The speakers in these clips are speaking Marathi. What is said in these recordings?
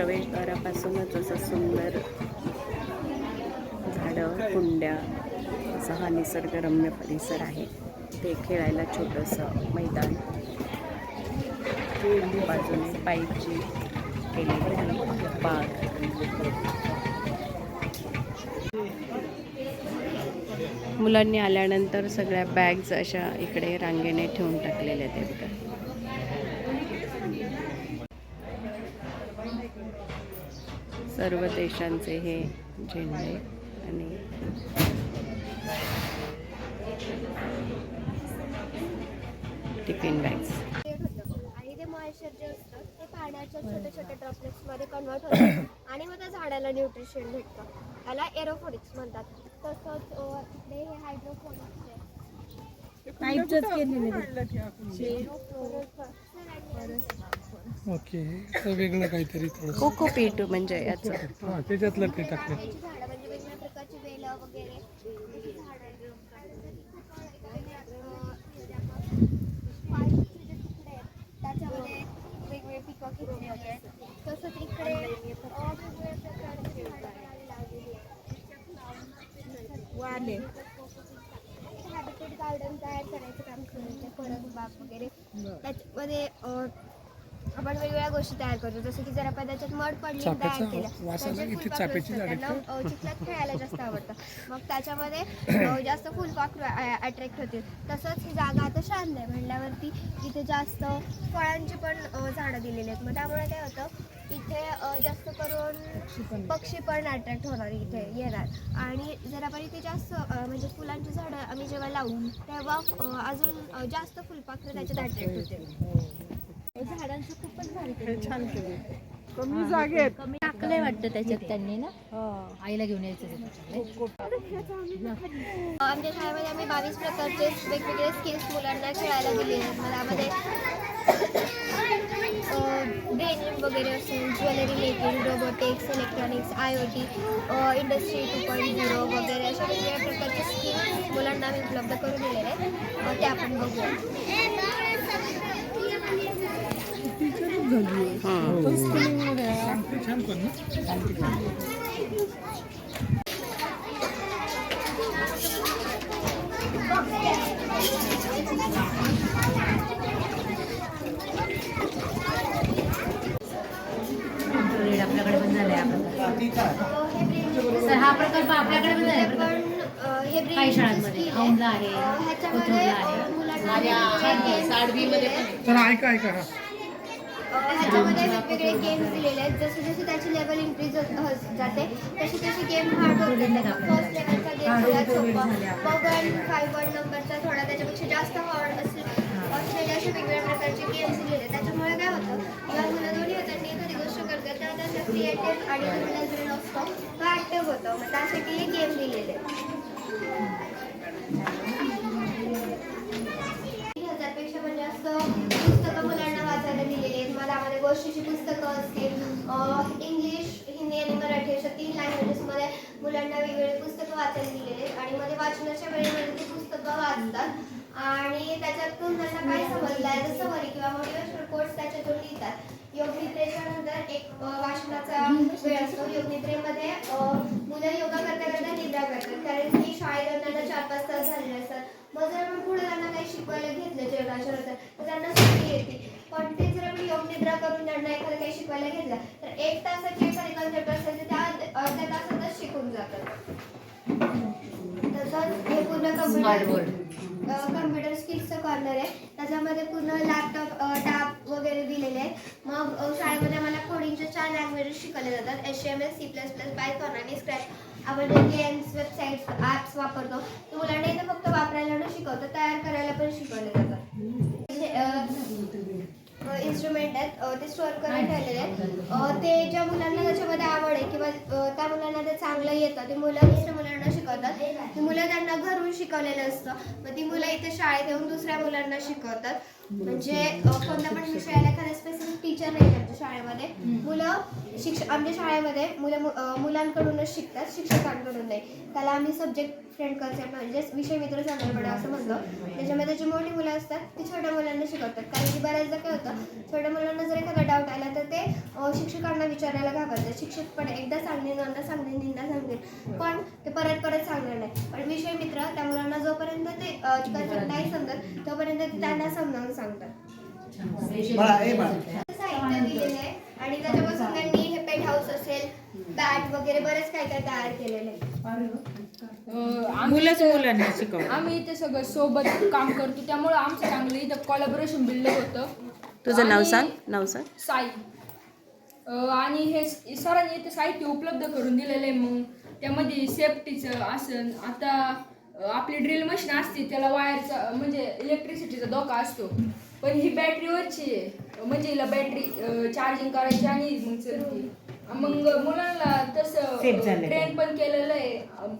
प्रवेशद्वारापासूनच असं सुंदर झाडं कुंड्या असा हा निसर्गरम्य परिसर आहे. ते खेळायला छोटंसं मैदान. बाजूने पाईपची केलेली आहे. बाग. मुलांनी आल्यानंतर सगळ्या बॅग्स अशा इकडे रांगेने ठेवून टाकलेल्या आहेत. सर्व देशांचे हे झेंडे आणि टिफिन बॅग्स. आणि ते मॉइश्चर जे असतं ते पाण्याच्या छोट्या छोट्या ड्रॉपलेट्समध्ये कन्वर्ट होतं आणि मग त्या झाडाला न्यूट्रिशन भेटतं. त्याला एरोफोनिक्स म्हणतात. तसंच इकडे हे हायड्रोफोनिक्स आहे ओके. तर वेगळं काहीतरी थोडंसं. कोको पीट म्हणजे याचं. हां त्याच्यातलं ते टाकलं. झाडं म्हणजे वेगवेगळ्या प्रकारची वेलं वगैरे. त्याची झाडं तुकडे आहेत, त्याच्यामध्ये वेगवेगळे पिकं घेतली आहेत. तसंच इकडे अं, वेगवेगळ्या प्रकारची झाडं लावलेली आहेत. हॅबिटेट गार्डन तयार करायचं काम सुरू आहे. परत बाग वगैरे. त्याच्यामध्ये आपण वेगवेगळ्या गोष्टी तयार करतो. जसं की जर आपण त्याच्यात मड पडली तयार चाफ्याचा केलं. वासाला त्याच्यात इथे फुलपाखरू चाफ्याची असतात. झाडं त्यांना अं, चिखलात खेळायला जास्त आवडतं. मग त्याच्यामध्ये अं, जास्त फुलपाखरू अट्रॅक्ट होतील. तसंच ही जागा आता शांत आहे. म्हणल्यावरती इथे जास्त फळांची पण अं, झाडं दिलेली आहेत. मग त्यामुळे काय होतं इथे अं, जास्त करून पक्षी पण अट्रॅक्ट होणार इथे येणार. आणि जर आपण इथे जास्त अं, म्हणजे फुलांची झाडं आम्ही जेव्हा लावू तेव्हा अं, अजून अं, जास्त फुलपाखरं त्याच्यात अट्रॅक्ट होतील. झाडांचं खूपच भारी छान केलं. कमी जागेत टाकलंय वाटतं त्याच्यात त्यांनी ना. आईला घेऊन यायचं. आमच्या शाळेमध्ये आम्ही बावीस प्रकारचे वेगवेगळे स्किल्स मुलांना खेळायला दिले. त्यामध्ये ब्रेन वगैरे असेल jewellery related robotics electronics I O T industry two point zero वगैरे अशा वेगवेगळ्या प्रकारचे स्किल्स मुलांना आम्ही उपलब्ध करून दिलेले आहेत. अ, ते आपण बघूया. रेड आपल्याकडे पण झालंय आपण सर हा प्रकल्प आपल्याकडे पण झालाय हे. काही शाळांमध्ये. औंधला आहे कोथरूडला ऐका ऐका ह्याच्यामध्ये वेगवेगळे गेम्स दिलेले आहेत. जसे जसे त्याची लेवल इन्क्रीज जाते तशी तशी गेम हार्ड होत जातात. फर्स्ट लेवलचा गेम सगळ्यात सोपा मग वन फाईव्ह वन नंबरचा थोडा त्याच्यापेक्षा जास्त हार्ड असेल असलेले असे वेगवेगळ्या प्रकारचे गेम्स दिलेले आहेत. त्याच्यामुळे काय होतं या मुलं दोन्ही त्यांनी एखादी गोष्ट करतात तेव्हा त्यांचा क्रिएटिव्ह आणि ब्रेन असतो तो ॲक्टिव्ह होतो. मग त्यासाठी हे गेम दिलेले आहेत तीन हजारपेक्षा पण जास्त पुस्तकं मुलांना वाचायला दिलेली आहेत मला त्यामध्ये गोष्टीची पुस्तकं असतील इंग्लिश हिंदी आणि मराठी अशा तीन लँग्वेजेसमध्ये मुलांना वेगवेगळे पुस्तकं वाचायला दिलेले आणि मध्ये वाचनाच्या वेळेमध्ये म्हणजे ते पुस्तकं वाचतात. आणि त्याच्यातून त्यांना काय समजलं आहे? जसं वरी किंवा मोटिवेशनल कोर्स त्याच्यातून लिहितात. योगनिद्रेच्या नंतर एक वाचनाचा वेळ असतो. योगनिद्रेमध्ये मुलं योगा कम्प्युटर कम्प्युटर स्किल्सचं कॉर्नर आहे. त्याच्यामध्ये पूर्ण लॅपटॉप टॅब वगैरे दिलेले आहेत. मग शाळेमध्ये आम्हाला कोडिंगचे चार लँग्वेजेस शिकवले जातात. H M S C plus plus Python आणि स्क्रॅच आपण गेम्स वेबसाईट्स ॲप्स वापरतो ते मुलांना इथे फक्त वापरायला न शिकवतो तयार करायला पण शिकवले जातात. म्हणजे, इन्स्ट्रुमेंट आहेत. ते स्टोअर करून ठेवलेले आहेत. ते ज्या मुलांना त्याच्यामध्ये आवड आहे किंवा त्या मुलांना ते चांगलं येतं ते मुलं दुसऱ्या मुलांना शिकवतात. ती मुलं त्यांना घरून शिकवलेलं असतं. मग ती मुलं इथे शाळेत येऊन दुसऱ्या मुलांना शिकवतात. म्हणजे कोणत्या पण विषयाला एखाद्या स्पेसिफिक टीचर नाही शाळेमध्ये. मुलं शिक्ष आमच्या शाळेमध्ये मुलं मुलांकडूनच शिकतात शिक्षकांकडून नाही त्याला आम्ही सब्जेक्ट फ्रेंड कन्सेप्ट म्हणजे विषय मित्र संदर्भ असं म्हणतो. त्याच्यामध्ये जी मोठी मुलं असतात ती छोट्या मुलांना शिकवतात. कारण की बऱ्याचदा काय होतं छोट्या मुलांना जर एखादा डाऊट आला तर ते शिक्षकांना विचारायला घाबरतात. शिक्षक पण एकदा सांगेन दोनदा सांगेन तीनदा सांगेन. पण ते परत परत सांगणार नाही. पण विषय मित्र त्या मुलांना जोपर्यंत ते कन्सेप्ट नाही समजत तोपर्यंत ते त्यांना समजावून सांगतात. साहित्य दिलेलं आहे. आणि त्याच्यापासून त्यांनी पेट हाऊस असेल बॅट वगैरे बरेच काय काय तयार केलेलं. मुलंच मुलांना आम्ही इथे सगळं सोबत काम करतो. त्यामुळे आमचं चांगलं इथं कोलॅबोरेशन बिल्डअप होतं. तुझं नाव आणि सांग नाव सांग. साई. अं, आणि हे स- सरांनी इथे साहित्य उपलब्ध करून दिलेलं आहे मग. त्यामध्ये सेफ्टीचं आसन आता अं, आपली ड्रिल मशीन असते त्याला वायरचा म्हणजे इलेक्ट्रिसिटीचा धोका असतो. पण ही बॅटरीवरची आहे. म्हणजे हिला बॅटरी चार्जिंग करायची आणि मग चलते मग मुलांना तसं ट्रेन पण केलेलं आहे.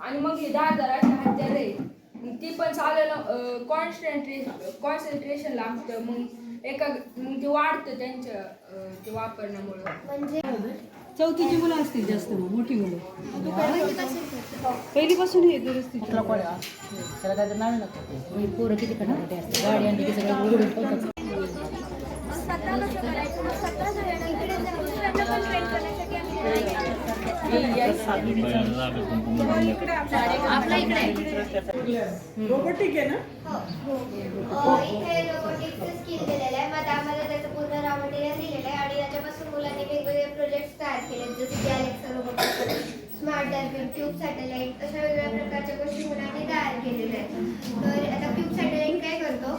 आणि मग हे दहा हजाराचे हत्यार आहे. मग ती पण चालायला कॉन्सन्ट्रे कॉन्सन्ट्रेशन लागतं. मग एका मग ते वाढतं त्यांच्या अं, ते वापरण्यामुळं. म्हणजे चौथीची मुलं असतील जास्त मग मोठी मुलं. पहिलीपासून हे दुरुस्ती पोरं किती कटाकटी असते गाडी आणली की सगळं उघडून ठेवतात. आपल्या इकडे रोबोटिक आहे ना? इथे रोबोटिकचं स्किल दिलेलं आहे मग त्यामध्ये त्याचं पूर्ण रॉ मटेरियल दिलेलं आहे आणि त्याच्यापासून मुलांनी वेगवेगळे प्रोजेक्ट तयार केले जसे की Alexa robot smart dustbin cube satellite अशा वेगवेगळ्या प्रकारच्या गोष्टी मुलांनी तयार केलेल्या आहेत तर आता क्यूब सॅटेलाइट काय करतो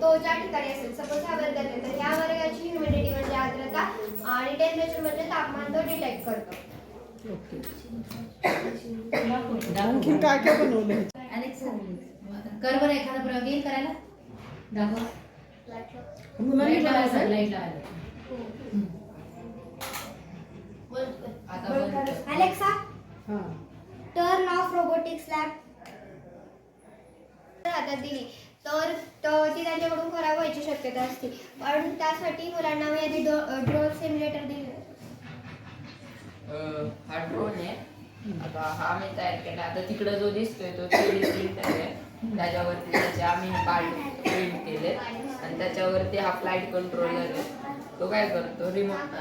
तो ज्या ठिकाणी असेल सपोज हा वर्गात आहे तर ह्या वर्गाची ह्युमिडिटी म्हणजे आर्द्रता आणि तो डिटेक्ट करतो. आणखीन काय काय बनवलंय? कर बरं एखादा प्रयोग. येईल करायला? दाखव. लाइट लावायला लाइट लावायला. अलेक्सा हा. टर्न ऑफ रोबोटिक्स लॅब हातात दिली तर त- त्यांच्याकडून खराब व्हायची शक्यता असते. पण त्यासाठी मुलांना मी आधी ड्रोन सिम्युलेटर दिले. हा ड्रोन आहे. आता हा आम्ही तयार केला. आता तिकडं जो दिसतोय तो थ्री प्रिंटर आहे. त्याच्यावरती त्याचे आम्ही पार्ट प्रिंट केले. आणि त्याच्यावरती हा फ्लाईट कंट्रोलर आहे. तो काय करतो? रिमोट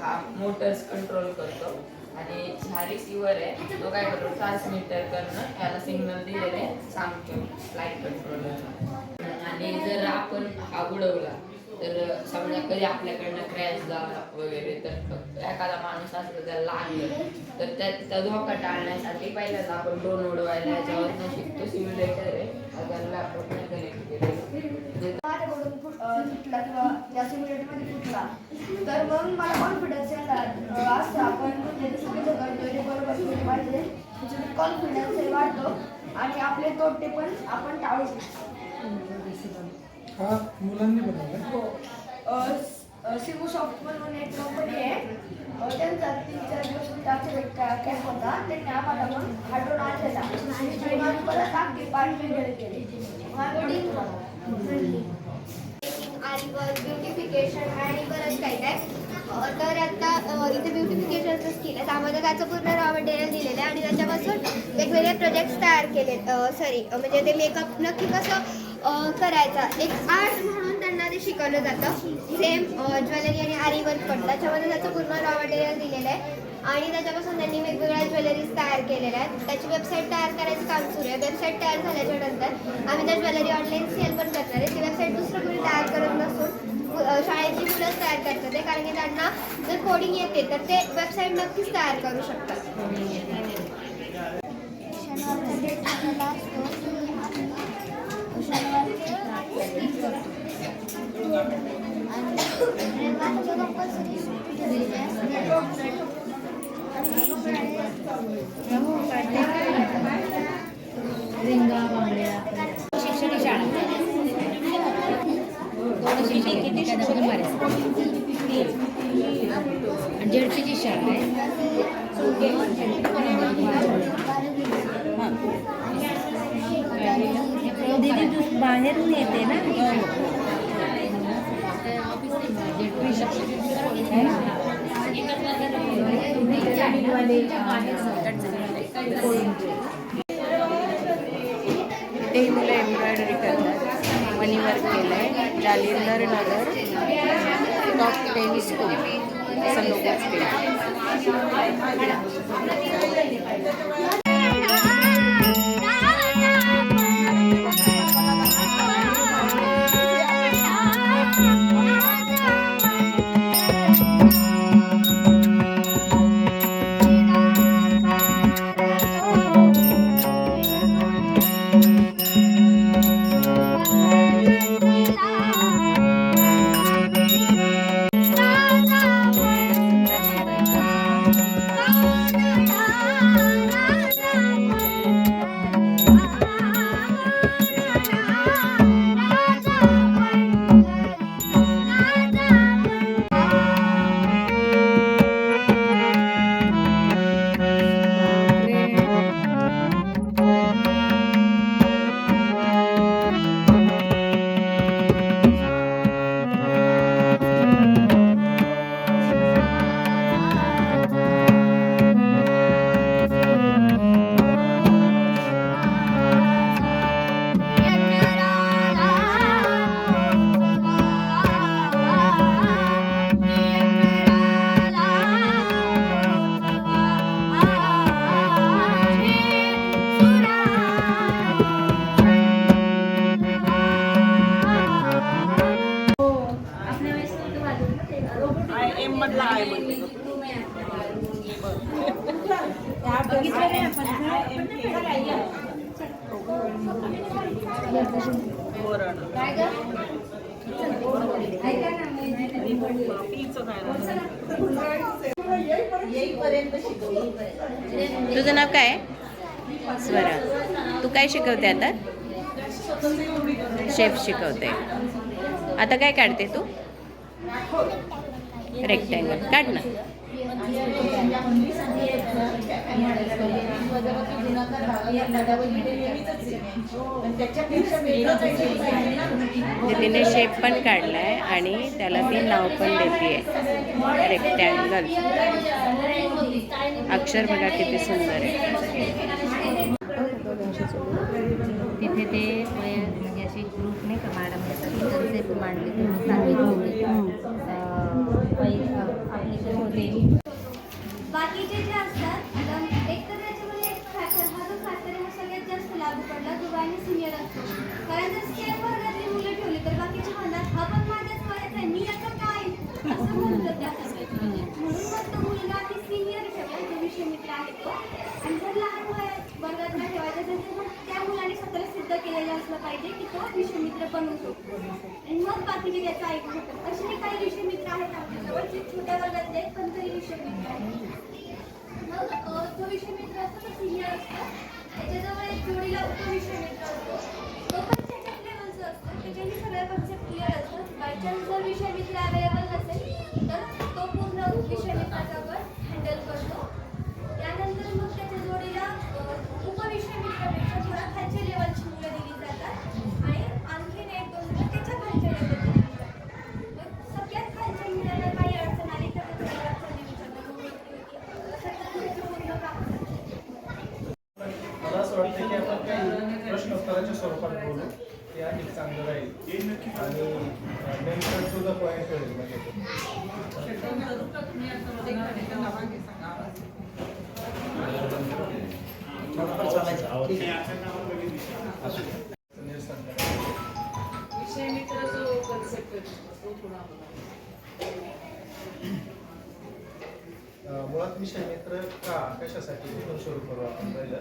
हा मोटर्स कंट्रोल करतो. आणि हा रिसिव्हर आहे. तो काय करतो? ट्रान्समीटर करणं. याला सिग्नल दिलेले सांगतो. फ्लाईट कंट्रोलर आणि जर आपण हा उडवला तर समजा कधी आपल्याकडनं क्रॅश झाला वगैरे तर एखादा माणूस असला त्याला लागलं तर त्या त्या धोका टाळण्यासाठी पहिल्यांदा आपण ड्रोन उडवायला याच्यावर शिकतो सिम्युलेटर आहे. आता लॅपटॉपने कनेक्ट केलं. माझ्याकडून किंवा या सिम्युलेटरमध्ये फुटला. तर मग मला कॉन्फिडन्स येणार. असं आपण म्हणजे कसं करतोय ते बरोबर केलं पाहिजे. त्याच्यात कॉन्फिडन्स वाढतो आणि आपले तोटे पण आपण टाळू शकतो. हा मुलांनी बनवलाय. हो. सिमू सॉफ्ट म्हणून एक कंपनी आहे. अ, त्यांचा तीन चार दिवस त्याचा कॅम्प होता. त्यांनी आम्हाला मग हाडून आणलेला. आणि मग परत अगदी पाच वेगळे केले आणि ब्युटिफिकेशन आणि बरंच काही काय? अ, तर आता अ, इथे ब्युटिफिकेशनचं स्किल आहे त्यामध्ये त्याचं पूर्ण रॉ मटेरियल दिलेलं आहे. आणि त्याच्यापासून वेगवेगळे प्रोजेक्ट्स तयार केले सॉरी म्हणजे ते मेकअप नक्की कसं अ, करायचा. एक आर्ट म्हणून त्यांना ते शिकवलं जातं. सेम ज्वेलरी आणि आरी वर्क पण. त्याच्यामध्ये त्याचं पूर्ण रॉ मटेरियल दिलेलं आहे. आणि त्याच्यापासून त्यांनी वेगवेगळ्या ज्वेलरीज तयार केलेल्या आहेत. त्याची वेबसाईट तयार करायचं काम सुरू आहे. वेबसाईट तयार झाल्याच्यानंतर आम्ही त्या ज्वेलरी ऑनलाईन सेल पण करणार आहे. ती वेबसाईट दुसरं कोणी तयार करत नसून शाळेची मुलंच तयार करतात ते. कारण की त्यांना जर कोडिंग येते तर ते वेबसाईट नक्कीच तयार करू शकतात. रिंगा बांगड्या शिक्षण शाळा किती शाळा आहे. बाहेरून येते ना. जेडपी इथेही मुलं एम्ब्रॉयडरी करतात मनीवर केलं आहे Jalindar Nagar top tennis school असं लोकच केलं तुझं नाव काय? स्वरा. तू काय शिकवते आता? शेफ शिकवते. आता काय काढते तू? रेक्टँगल काढ ना. तिने शेप पण काढलाय आणि त्याला ती नाव पण देते रेक्टँगल अक्षर बघा किती सुंदर आहे. तिथे ते म्हणजे अशी ग्रुप नाही का मॅडम कन्सेप्ट मांडले ते सांगितले होते. बाकीचे जे असतात आता एक तर त्याच्यामध्ये एक फॅक्टर हा जो फॅक्टर आहे हा सगळ्यात जास्त लागू पडला जो गायने सिनियर असतो कारण जर स्टेप वर्गातली मुलं ठेवली तर बाकीचे म्हणतात हा पण माझ्याच वयाचा आहे मी आता काय असं म्हणतात त्या म्हणून मग तो मुलगा की सिनियर ठेवला जो विषय मित्र आहे तो आणि जर लहान वयात वर्गातला ठेवायचा असेल तर मग त्या मुलाने स्वतःला सिद्ध केलेलं असलं पाहिजे की तो विषय मित्र शकतो आणि मग बाकीचे त्याचं ऐकू शकतात असे काही विषय आहेत आपल्याजवळ जे छोट्या वर्गातले आहेत, पण तरी विषय मित्र आहेत मग अ, जो असतो तो सिनियर असतो त्याच्याजवळ एक जोडीला उपविषयमित्र असतो तो पण त्याच्याच लेवलचा असतो त्याच्याने सगळ्या क्लिअर असतात बाय चान्स जर विषय मित्र अवेलेबल पूर्ण विषय हँडल करतो. त्यानंतर मग त्याच्या जोडीला उपविषय मित्रापेक्षा म्हणजे थोडा खालच्या लेवलची मुळात विषय मित्र का कशासाठी कुठून सुरू करू आपण पहिलं?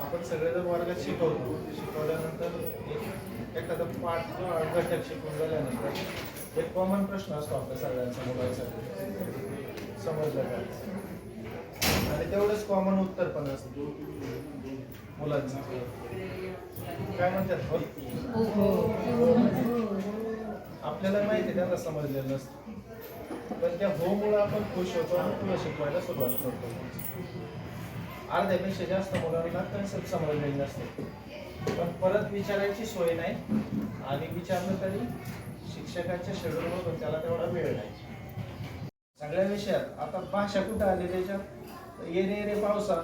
आपण सगळे जर वर्गात शिकवतो शिकवल्यानंतर एक एखादा पाठ किंवा घटक शिकून झाल्यानंतर एक कॉमन प्रश्न असतो आपल्या सगळ्यांचा मुलांसाठी. समजला जायचं आणि तेवढंच कॉमन उत्तर पण असतं. मुलांचं. काय म्हणतात? हो? हो. आपल्याला माहिती आहे त्यांना समजलेलं नसतं. पण त्या हो मुळे आपण खुश होतो आणि तुला शिकवायला सुरुवात करतो. अर्ध्यापेक्षा जास्त मुलांना कन्सेप्ट समजलेली नसते. पण परत विचारायची सोय नाही आणि विचारलं तरी शिक्षकाच्या शेड्यूलमधून त्याला तेवढा वेळ नाही. सगळ्या विषयात आता भाषा कुठं आली त्याच्यात येरे येणे पावसा.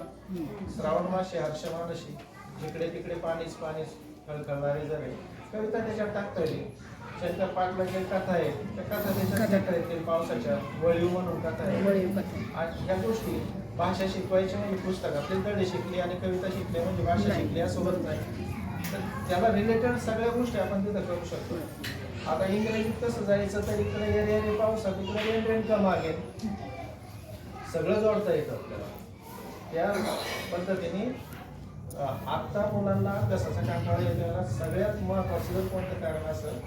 श्रावण मासे हर्ष मानशी जिकडे तिकडे पाणीच पाणीच खळखळणारे जरे. कविता त्याच्यात टाकता येईल. शंकर पाटला जे कथा आहे त्या कथा. त्याच्यात लेखा येतील पावसाच्या वळीव म्हणून कथा आहे. कथा. आणि ह्या गोष्टी भाषा शिकवायची म्हणजे पुस्तकातले धडे शिकली आणि कविता शिकली म्हणजे भाषा. शिकली असं होत नाही. तर त्याला रिलेटेड सगळ्या गोष्टी आपण तिथं करू शकतो. आता इंग्रजीत कसं जायचं तर इकडे एरिया रे पावसात इकडे रेन रेन का मागे. सगळं जोडता येतं आपल्याला. त्या पद्धतीने आत्ता मुलांना अभ्यासाचा कंटाळा येण्याला सगळ्यात महत्वाचं जर कोणतं कारण असेल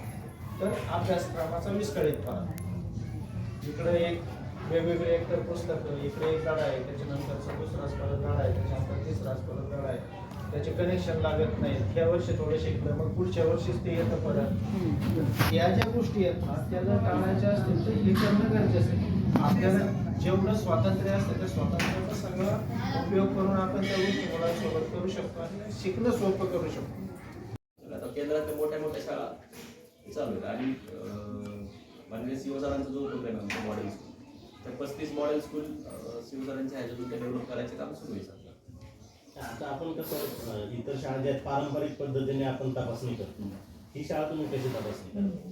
तर अभ्यासक्रमाचा विस्कळीतपणा इकडे एक वेगवेगळे एक तर पुस्तकं इकडे एक गाडा आहे त्याच्यानंतरचा दुसराच परत गाडा आहे त्याच्यानंतर तिसराच परत गाडा आहे. त्याचे कनेक्शन लागत नाहीत. ह्या वर्षी थोडं शिकलं मग पुढच्या वर्षीच ते येतं परत. या ज्या गोष्टी आहेत ना त्या जर टाळायच्या असतील तर हे करणं गरजेचं आहे. आपल्याला जेवढं स्वातंत्र्य असतं त्या स्वातंत्र्याचा सगळा उपयोग करून आपण त्या गोष्टी मुलांसोबत करू शकतो आणि शिकणं सोपं करू शकतो. केंद्रात मोठ्या मोठ्या शाळा चालू आहेत आणि माननीय शिवसरांचा जो उपक्रम आहे आमचा मॉडेल स्कूल तर पस्तीस मॉडेल स्कूल शिवसरांच्या ह्याच्यातून डेव्हलप करायचे काम सुरू आहे सध्या. आता आपण कसं इतर शाळा ज्या आहेत, पारंपरिक पद्धतीने आपण तपासणी करतो. ही शाळा तुम्ही कशी तपासणी करता?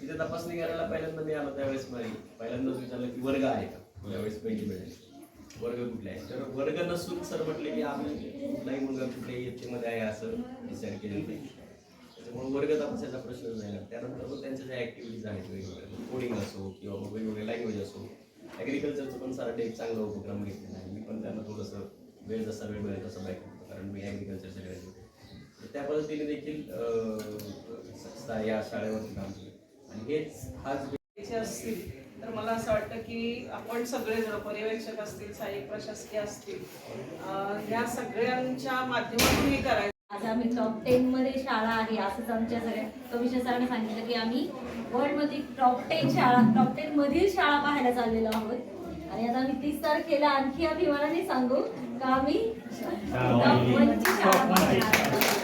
तिथे तपासणी करायला पहिल्यांदा मी आलो त्यावेळेस पहिल्यांदाच विचारलं की वर्ग आहे का? त्यावेळेस पहिली मिळेल. वर्ग कुठले आहे तर वर्ग नसून सर म्हटले की आम्ही कुठलाही मुलगा कुठल्याही इयत्तेमध्ये आहे असं डिसाईड केलेलं नाही. म्हणून वर्ग तपासायचा प्रश्न नाही त्यानंतर मग त्यांच्या ज्या ॲक्टिव्हिटीज आहेत वेगवेगळ्या कोडिंग असो किंवा मग वेगवेगळे लँग्वेज असो ॲग्रिकल्चरचं पण सारा एक चांगला उपक्रम घेतलेला आहे. मी पण त्यांना थोडंसं वेळ जसा वेळ मिळेल तसा बाईक करतो कारण मी ॲग्रिकल्चरचं ग्रॅज्युएट त्या पद्धतीने देखील संस्था या शाळेवरती काम केलं. आणि हेच हाच असतील तर मला असं वाटतं की आपण सगळे जण पर्यवेक्षक असतील सहाय्यक प्रशासकीय असतील ह्या सगळ्यांच्या माध्यमातून हे करायचं. आज आम्ही टॉप टेन मध्ये शाळा आहे असंच आमच्या सगळ्या कमिशनर सरांनी सांगितलं की आम्ही वर्ल्डमध्ये टॉप टेन शाळा टॉप टेन मधील शाळा पाहायला चाललेलो आहोत. आणि आता आम्ही तीस तारखेला आणखी अभिमानाने सांगू का आम्ही टॉप वनची शाळा पाहणार आहोत.